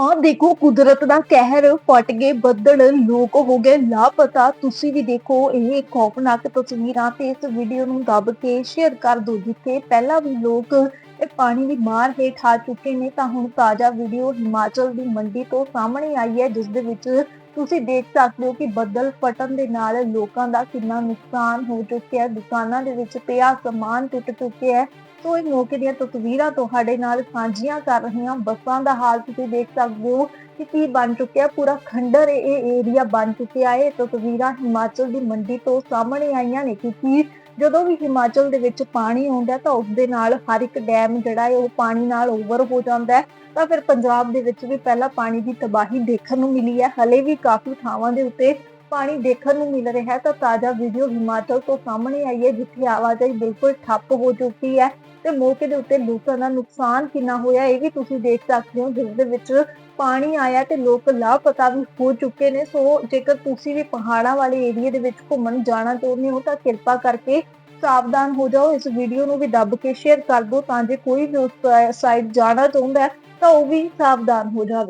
ਆ ਦੇਖੋ, ਕੁਦਰਤ ਦਾ ਕਹਿਰ ਫਟ ਗਏ, ਬੱਦਲ ਲੋਕ ਹੋ ਗਏ, ਲਾਪਤਾ। ਤੁਸੀਂ ਵੀ ਦੇਖੋ, ਇਹ ਖੌਫਨਾਕ ਤਸਵੀਰਾਂ ਤੇ ਇਸ ਵੀਡੀਓ ਨੂੰ ਦੱਬ ਕੇ ਸ਼ੇਅਰ ਕਰ ਦਿਓ ਜਿੱਥੇ ਪਹਿਲਾਂ ਵੀ ਲੋਕ ਇਹ ਪਾਣੀ ਦੀ ਮਾਰ ਹੇਠ ਆ ਚੁੱਕੇ ਨੇ, ਤਾਂ ਹੁਣ ਤਾਜ਼ਾ ਵੀਡੀਓ ਹਿਮਾਚਲ ਦੀ ਮੰਡੀ ਤੋਂ ਸਾਹਮਣੇ ਆਈ ਹੈ, ਜਿਸ ਦੇ ਵਿੱਚ ਤੁਸੀਂ ਦੇਖ ਸਕਦੇ ਹੋ ਕਿ ਬੱਦਲ ਫਟਣ ਦੇ ਨਾਲ ਲੋਕਾਂ ਦਾ ਕਿੰਨਾ ਨੁਕਸਾਨ ਹੋ ਚੁੱਕਿਆ ਹੈ। ਦੁਕਾਨਾਂ ਦੇ ਵਿੱਚ ਪਿਆ ਸਮਾਨ ਟੁੱਟ ਚੁੱਕਿਆ ਹੈ। ਸੋ ਇਹ ਮੌਕੇ ਦੀਆਂ ਤਸਵੀਰਾਂ ਤੁਹਾਡੇ ਨਾਲ ਸਾਂਝੀਆਂ ਕਰ ਰਹੀ ਬੱਸਾਂ ਦਾ ਹਾਲ ਤੁਸੀਂ ਦੇਖ ਸਕਦੇ ਹੋ ਕਿ ਕੀ ਬਣ ਚੁੱਕਿਆ। ਪੂਰਾ ਖੰਡਰ ਇਹ ਏਰੀਆ ਬਣ ਚੁੱਕਿਆ ਹੈ। ਤਸਵੀਰਾਂ ਹਿਮਾਚਲ ਦੀ ਮੰਡੀ ਤੋਂ ਸਾਹਮਣੇ ਆਈਆਂ ਨੇ ਕਿਉਂਕਿ ਜਦੋਂ ਵੀ ਹਿਮਾਚਲ ਦੇ ਵਿੱਚ ਪਾਣੀ ਆਉਂਦਾ ਤਾਂ ਉਸ ਦੇ ਨਾਲ ਹਰ ਇੱਕ ਡੈਮ ਜਿਹੜਾ ਹੈ ਉਹ ਪਾਣੀ ਨਾਲ ਓਵਰ ਹੋ ਜਾਂਦਾ ਹੈ। ਤਾਂ ਫਿਰ ਪੰਜਾਬ ਦੇ ਵਿੱਚ ਵੀ ਪਹਿਲਾਂ ਪਾਣੀ ਦੀ ਤਬਾਹੀ ਦੇਖਣ ਨੂੰ ਮਿਲੀ ਹੈ। ਹਲੇ ਵੀ ਕਾਫੀ ਥਾਵਾਂ ਦੇ ਉੱਤੇ ਪਾਣੀ ਦੇਖਣ ਨੂੰ ਮਿਲ ਰਿਹਾ ਹੈ, ਤਾਂ ਤਾਜ਼ਾ ਵੀਡੀਓ ਹਿਮਾਚਲ ਤੋਂ ਸਾਹਮਣੇ ਆਈ ਹੈ, ਜਿੱਥੇ ਆਵਾਜਾਈ ਬਿਲਕੁਲ ਠੱਪ ਹੋ ਚੁੱਕੀ ਹੈ ਤੇ ਮੌਕੇ ਦੇ ਉੱਤੇ ਲੋਕਾਂ ਦਾ ਨੁਕਸਾਨ ਕਿੰਨਾ ਹੋਇਆ, ਇਹ ਵੀ ਤੁਸੀਂ ਦੇਖ ਸਕਦੇ ਹੋ, ਜਿਸ ਦੇ ਵਿੱਚ ਪਾਣੀ ਆਇਆ ਤੇ ਲੋਕ ਲਾਪਤਾ ਵੀ ਹੋ ਚੁੱਕੇ ਨੇ। ਸੋ ਜੇਕਰ ਤੁਸੀਂ ਵੀ ਪਹਾੜਾਂ ਵਾਲੇ ਏਰੀਆ ਦੇ ਵਿੱਚ ਘੁੰਮਣ ਜਾਣਾ ਚਾਹੁੰਦੇ ਹੋ, ਤਾਂ ਕਿਰਪਾ ਕਰਕੇ ਸਾਵਧਾਨ ਹੋ ਜਾਓ, ਇਸ ਵੀਡੀਓ ਨੂੰ ਵੀ ਦੱਬ ਕੇ ਸ਼ੇਅਰ ਕਰ ਦਿਓ, ਤਾਂ ਜੇ ਕੋਈ ਵੀ ਉਸ ਸਾਈਡ ਜਾਣਾ ਚਾਹੁੰਦਾ ਤਾਂ ਉਹ ਵੀ ਸਾਵਧਾਨ ਹੋ ਜਾਵੇ।